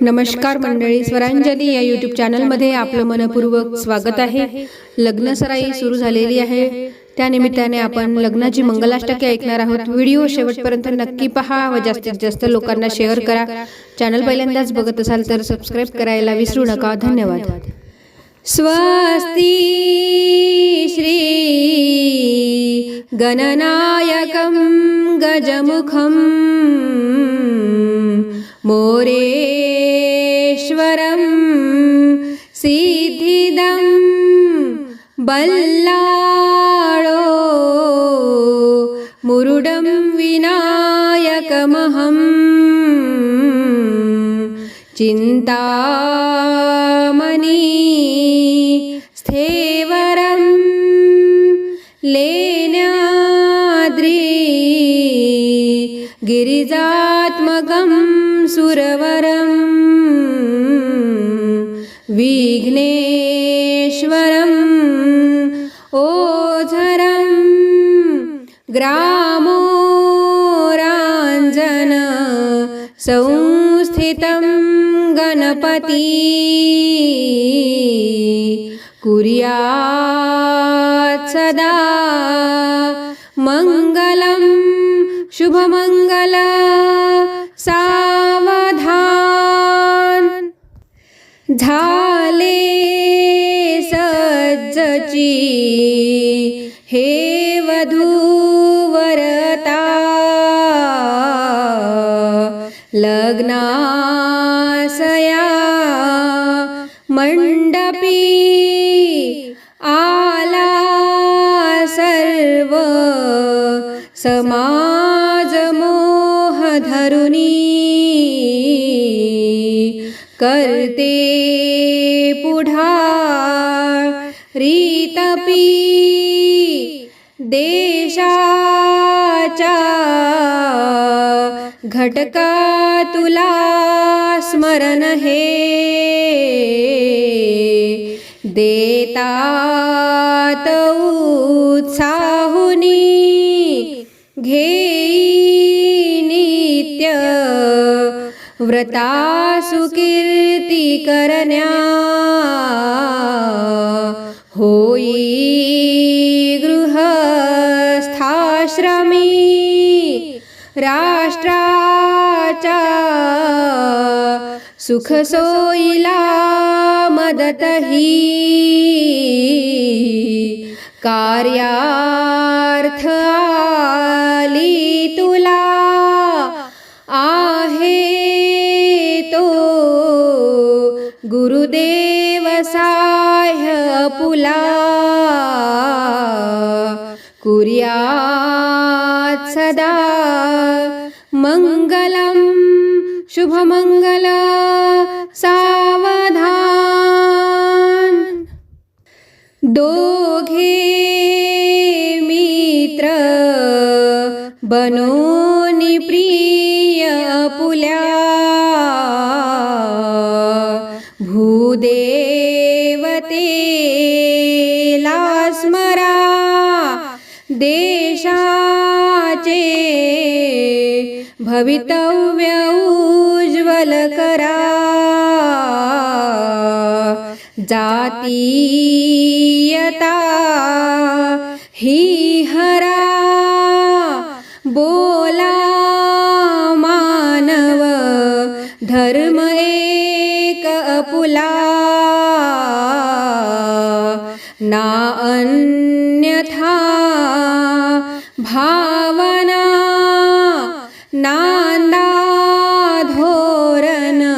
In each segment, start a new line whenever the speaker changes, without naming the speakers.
नमस्कार मंडळी स्वरांजली या यूट्यूब चॅनलमध्ये आपलं मनपूर्वक स्वागत आहे. लग्नसराई सुरू झालेली आहे. त्यानिमित्ताने आपण लग्नाची मंगलाष्टके ऐकणार आहोत. व्हिडिओ शेवटपर्यंत नक्की पहा व जास्तीत जास्त लोकांना शेअर करा. चॅनल पहिल्यांदाच बघत असाल तर सबस्क्राईब करायला विसरू नका. धन्यवाद. स्वस्ती श्री गणनायकं गजमुखं मोरेश्वरं सिद्धिदं बल्लाळो मुरुडं विनायकमहं चिन्तामणि स्थेवरं लेण्याद्रि गिरिजात्मकं सुरवरं विघ्नेश्वरम् ओझरं ग्रामोराञ्जन संस्थितं गणपती कुर्यात् सदा मङ्गलं शुभमङ्गल झाले सज्जची. हे वधूवरता लग्नासया मंडपी आला सर्व समाज मोह धरुनी. करते पुढा रीतपी देशाच्या घटका तुला स्मरण हे. देतात व्रता सुकीर्ती करण्या होई गृहस्थाश्रमी राष्ट्राचा सुख सोयीला मदत ही कार्यार्थ गुरुदेव साह्य पुला कुर्यात् सदा. मङ्गलं शुभमङ्गल सावधान. दोघे मित्र बनोनी प्रिय पुल्या देवतेला स्मरा देशाचे भवितव्य उज्ज्वल करा. जातीयता ही हरा बोला मानव धर्म एक अपुला. ना अन्यथा भावना नांदा हे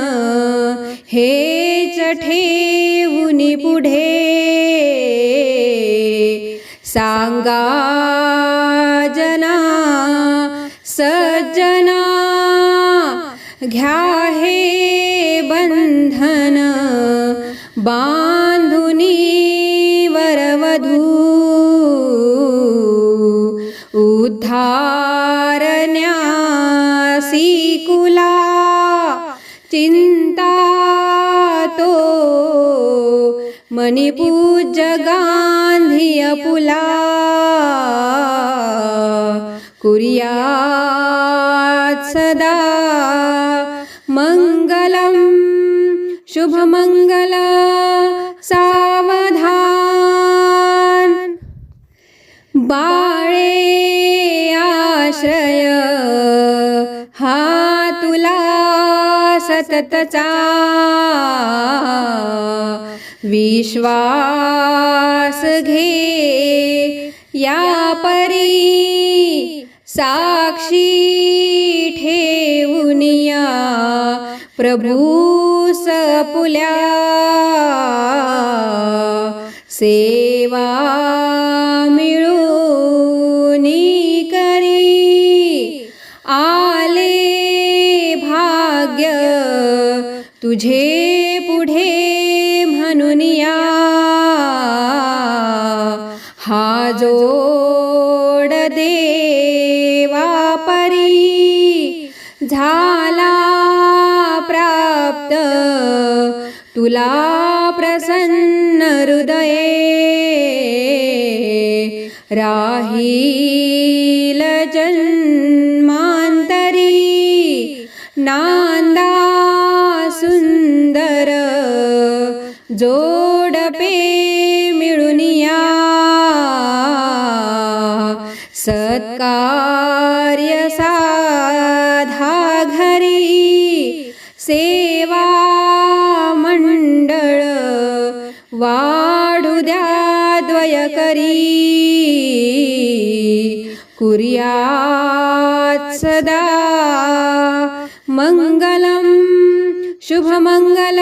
हेच ठेवून पुढे सांगा जना सज्जना घ्या हे बंधन बा मणिपूज्य गांधी अपुला कुर्यात् सदा मङ्गलम् शुभमंगल सावधान। बाळे आश्रय हा तुला सततचा। विश्वास घे या परी साक्षी ठेवून प्रभू सपुल्या सेवा मिळूनी करी. आले भाग्य तुझे हा जोड देवा परी झाला प्राप्त. तुला प्रसन्न हृदये राही सत्कार्य साधा घरी सेवा मंडळ वाढू द्या द्वय करी कुर्यात सदा मंगलम शुभमंगल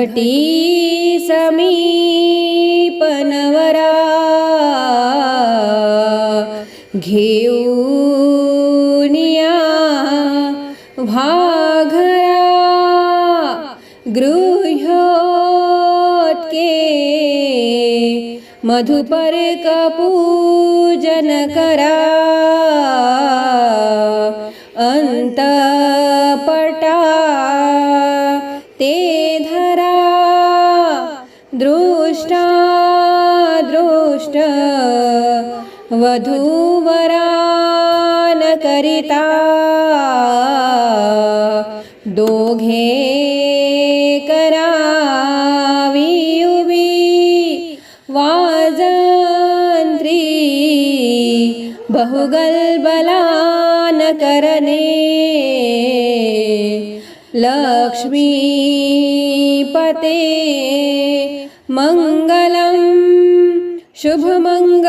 घटी समीपनवरा घेऊन भाघरा गृह्योत्के मधुपर पूजन करा अंतपटा वधूवरान करिता दोघे करावी उभी वाजंत्री बहुगलबलान करणे लक्ष्मीपते मङ्गलं शुभमङ्गल